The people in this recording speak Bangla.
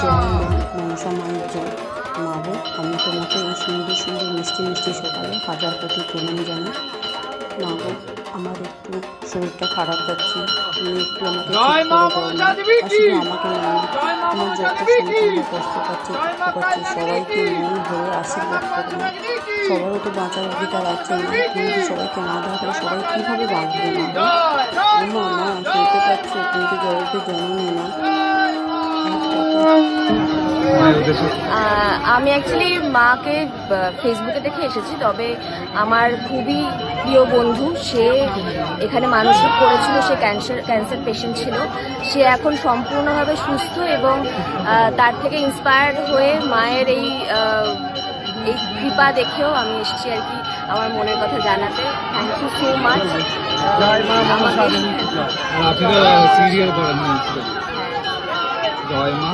মা মনসা মায়ের জয় মা গো আমি তোমাকে এই সুন্দর সুন্দর মিষ্টি মিষ্টি সকালে হাজার কোটি প্রণাম জানাই মা গো আমার একটু শরীরটা খারাপ যাচ্ছে তুমি একটু আমাকে না? শুধু আমাকে না আমার যত সন্তানরা কষ্ট পাচ্ছে দুঃখ পাচ্ছে সবাইকে মন ভরে আশীর্বাদ করো না সবারও তো বাঁচার অধিকার আছে না তুমি তো সবাইকে না দেখালে সবাই কীভাবে বাঁচবে না মা মা শুনতে পাচ্ছ তুমি তো জগতে জননী না আমি অ্যাকচুয়ালি মাকে ফেসবুকে দেখে এসেছি তবে আমার খুবই প্রিয় বন্ধু সে এখানে মানসিক করেছিল সে ক্যান্সার ক্যান্সার পেশেন্ট ছিল। সে এখন সম্পূর্ণভাবে সুস্থ এবং তার থেকে ইন্সপায়ার্ড হয়ে মায়ের এই এই কৃপা দেখেও আমি এসেছি আর কি আমার মনের কথা জানাতে। থ্যাংক ইউ সো মাচ জয় মা